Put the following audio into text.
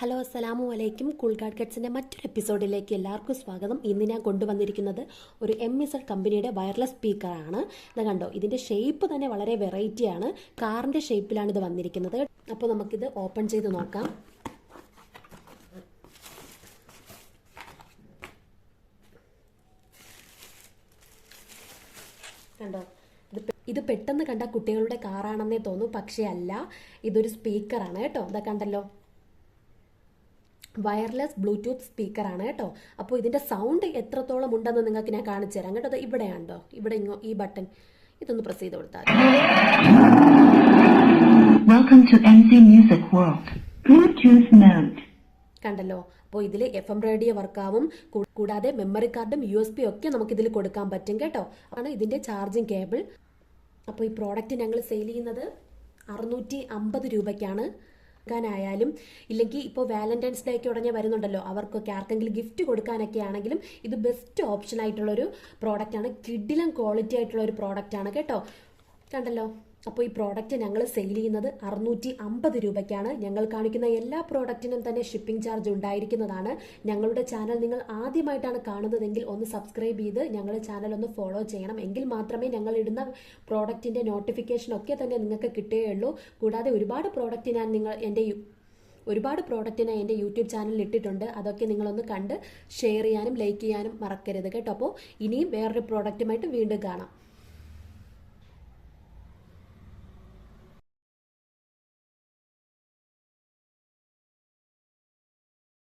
Hello അസ്സലാമു അലൈക്കും. Cool guard കട്ട്സിന്റെ മറ്റൊരു എപ്പിസോഡിലേക്ക് എല്ലാവർക്കും സ്വാഗതം. ഇന്ന് ഞാൻ കൊണ്ടുവന്നിരിക്കുന്നത് ഒരു എം എസ് എഡ് കമ്പനിയുടെ വയർലെസ് സ്പീക്കറാണ്. ഇത് കണ്ടോ ഇതിന്റെ ഷേപ്പ് തന്നെ വളരെ വെറൈറ്റിയാണ് കാറിന്റെ ഷേപ്പിലാണ് ഇത് വന്നിരിക്കുന്നത്. അപ്പോൾ നമുക്കിത് ഓപ്പൺ ചെയ്ത് നോക്കാം. കണ്ടോ ഇത് ഇത് പെട്ടെന്ന് കണ്ട കുട്ടികളുടെ കാറാണെന്നേ തോന്നും പക്ഷേ അല്ല ഇതൊരു സ്പീക്കറാണ് കേട്ടോ. ഇതാ കണ്ടല്ലോ വയർലെസ് ബ്ലൂടൂത്ത് സ്പീക്കറാണ് കേട്ടോ. അപ്പോൾ ഇതിന്റെ സൗണ്ട് എത്രത്തോളം ഉണ്ടെന്ന് നിങ്ങൾക്ക് ഞാൻ കാണിച്ചു തരാം. കേട്ടോ അത് ഇവിടെയാണ്ടോ ഇവിടെ ഇങ്ങോ ഈ ബട്ടൺ. ഇതൊന്ന് പ്രസ് ചെയ്ത് കൊടുത്താൽ. കണ്ടല്ലോ? അപ്പോൾ ഇതിൽ എഫ് എം റേഡിയോ വർക്കാവും കൂടാതെ മെമ്മറി കാർഡും യു എസ് പി ഒക്കെ നമുക്ക് ഇതിൽ കൊടുക്കാൻ പറ്റും കേട്ടോ. ആണ് ഇതിന്റെ ചാർജിങ് കേബിൾ അപ്പോൾ ഈ പ്രോഡക്റ്റ് ഞങ്ങൾ സെയിൽ ചെയ്യുന്നത് അറുന്നൂറ്റി അമ്പത് രൂപയ്ക്കാണ്. ായാലും ഇല്ലെങ്കിൽ ഇപ്പോൾ വാലന്റൈൻസ് ഡേക്ക് ഉടനെ വരുന്നുണ്ടല്ലോ അവർക്കൊക്കെ ആർക്കെങ്കിലും ഗിഫ്റ്റ് കൊടുക്കാനൊക്കെ ആണെങ്കിലും ഇത് ബെസ്റ്റ് ഓപ്ഷൻ ആയിട്ടുള്ളൊരു ആണ്. കിഡിലം ക്വാളിറ്റി ആയിട്ടുള്ള ഒരു പ്രോഡക്റ്റ് ആണ് കേട്ടോ. കണ്ടല്ലോ? അപ്പോൾ ഈ പ്രോഡക്റ്റ് ഞങ്ങൾ സെയിൽ ചെയ്യുന്നത് അറുന്നൂറ്റി അമ്പത് രൂപയ്ക്കാണ്. ഞങ്ങൾ കാണിക്കുന്ന എല്ലാ പ്രോഡക്റ്റിനും തന്നെ ഷിപ്പിംഗ് ചാർജ് ഉണ്ടായിരിക്കുന്നതാണ്. ഞങ്ങളുടെ ചാനൽ നിങ്ങൾ ആദ്യമായിട്ടാണ് കാണുന്നതെങ്കിൽ ഒന്ന് സബ്സ്ക്രൈബ് ചെയ്ത് ഞങ്ങളുടെ ചാനൽ ഒന്ന് ഫോളോ ചെയ്യണം. എങ്കിൽ മാത്രമേ ഞങ്ങൾ ഇടുന്ന പ്രോഡക്റ്റിന്റെ നോട്ടിഫിക്കേഷൻ ഒക്കെ തന്നെ നിങ്ങൾക്ക് കിട്ടുകയുള്ളൂ. കൂടാതെ ഒരുപാട് പ്രോഡക്റ്റ് ഞാൻ നിങ്ങൾ എന്റെ ഒരുപാട് പ്രോഡക്റ്റ് ഞാൻ എന്റെ യൂട്യൂബ് ചാനലിൽ ഇട്ടിട്ടുണ്ട്. അതൊക്കെ നിങ്ങളൊന്ന് കണ്ട് ഷെയർ ചെയ്യാനും ലൈക്ക് ചെയ്യാനും മറക്കരുത് കേട്ടോ. അപ്പോൾ ഇനിയും വേറൊരു പ്രോഡക്റ്റുമായിട്ട് വീണ്ടും കാണാം.